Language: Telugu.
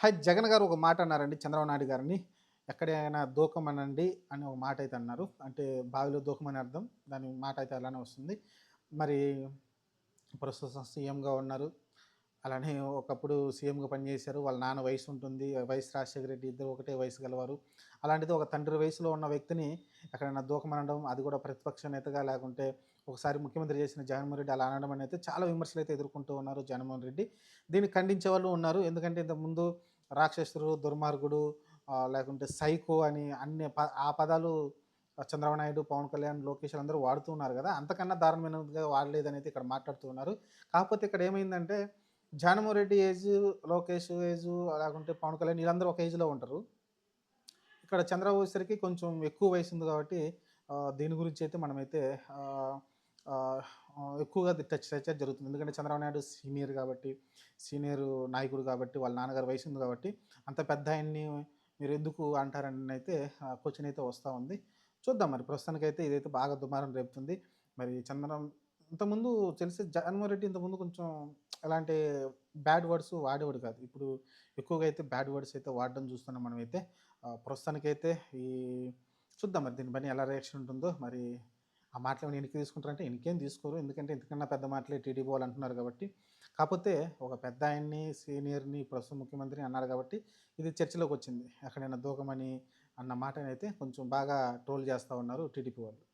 హాయ్ జగన్ గారు ఒక మాట అన్నారండి చంద్రబాబు నాయుడు గారిని. ఎక్కడైనా దూకం అనండి అని ఒక మాట అయితే అన్నారు. అంటే బావిలో దూకం అని అర్థం. దాని మాట అయితే అలానే వస్తుంది. మరి ప్రస్తుతం సీఎంగా ఉన్నారు. అలానే ఒకప్పుడు సీఎంగా పనిచేశారు వాళ్ళ నాన్న వయసు ఉంటుంది. వయసు రాజశేఖర రెడ్డి ఇద్దరు ఒకటే వయసు గలవారు. అలాంటిది ఒక తండ్రి వయసులో ఉన్న వ్యక్తిని ఎక్కడైనా దూకమనడం అది కూడా ప్రతిపక్ష నేతగా లేకుంటే ఒకసారి ముఖ్యమంత్రి చేసిన జగన్మోహన్ రెడ్డి అలా అనడం అనేది చాలా విమర్శలు అయితే ఎదుర్కొంటూ ఉన్నారు జగన్మోహన్ రెడ్డి. దీన్ని ఖండించే వాళ్ళు ఉన్నారు. ఎందుకంటే ఇంతకుముందు రాక్షసుడు దుర్మార్గుడు లేకుంటే సైకో అని అన్ని ఆ పదాలు చంద్రబాబు నాయుడు పవన్ కళ్యాణ్ లోకేష్ అందరూ వాడుతూ ఉన్నారు కదా. అంతకన్నా దారుణమైనదిగా వాడలేదనేది ఇక్కడ మాట్లాడుతూ ఉన్నారు. కాకపోతే ఇక్కడ ఏమైందంటే జగన్మోహన్ రెడ్డి ఏజ్ లోకేష్ ఏజ్ లేకుంటే పవన్ కళ్యాణ్ వీళ్ళందరూ ఒక ఏజ్లో ఉంటారు. ఇక్కడ చంద్రబాబు వచ్చేసరికి కొంచెం ఎక్కువ వయసు ఉంది కాబట్టి దీని గురించి అయితే మనమైతే ఎక్కువగా టచ్ టచ్ జరుగుతుంది. ఎందుకంటే చంద్రబాబు నాయుడు సీనియర్ కాబట్టి సీనియర్ నాయకుడు కాబట్టి వాళ్ళ నాన్నగారు వయసు ఉంది కాబట్టి అంత పెద్ద ఆయన్ని మీరు ఎందుకు అంటారని అయితే క్వశ్చన్ అయితే వస్తూ ఉంది. చూద్దాం మరి. ప్రస్తుతానికైతే ఇదైతే బాగా దుమారం రేపుతుంది. మరి చంద్రం ఇంతకుముందు తెలిసి జగన్మోహన్ రెడ్డి ఇంతకుముందు కొంచెం ఎలాంటి బ్యాడ్ వర్డ్స్ వాడేవాడు కాదు. ఇప్పుడు ఎక్కువగా అయితే బ్యాడ్ వర్డ్స్ అయితే వాడడం చూస్తున్నాం మనమైతే. ఆ, ప్రస్తుతానికైతే ఈ చూద్దాం మరి దీని పని ఎలా రియాక్షన్ ఉంటుందో. మరి ఆ మాటలు ఏమైనా తీసుకుంటారంటే ఎనికేం తీసుకోరు. ఎందుకంటే ఇంతకన్నా పెద్ద మాటలే టీడీపీ వాళ్ళు అంటున్నారు కాబట్టి. కాకపోతే ఒక పెద్ద ఆయన్ని సీనియర్ని ప్రస్తుత ముఖ్యమంత్రిని అన్నారు కాబట్టి ఇది చర్చలోకి వచ్చింది. ఎక్కడైనా దూకమని అన్న మాటనైతే కొంచెం బాగా ట్రోల్ చేస్తూ ఉన్నారు టీడీపీ వాళ్ళు.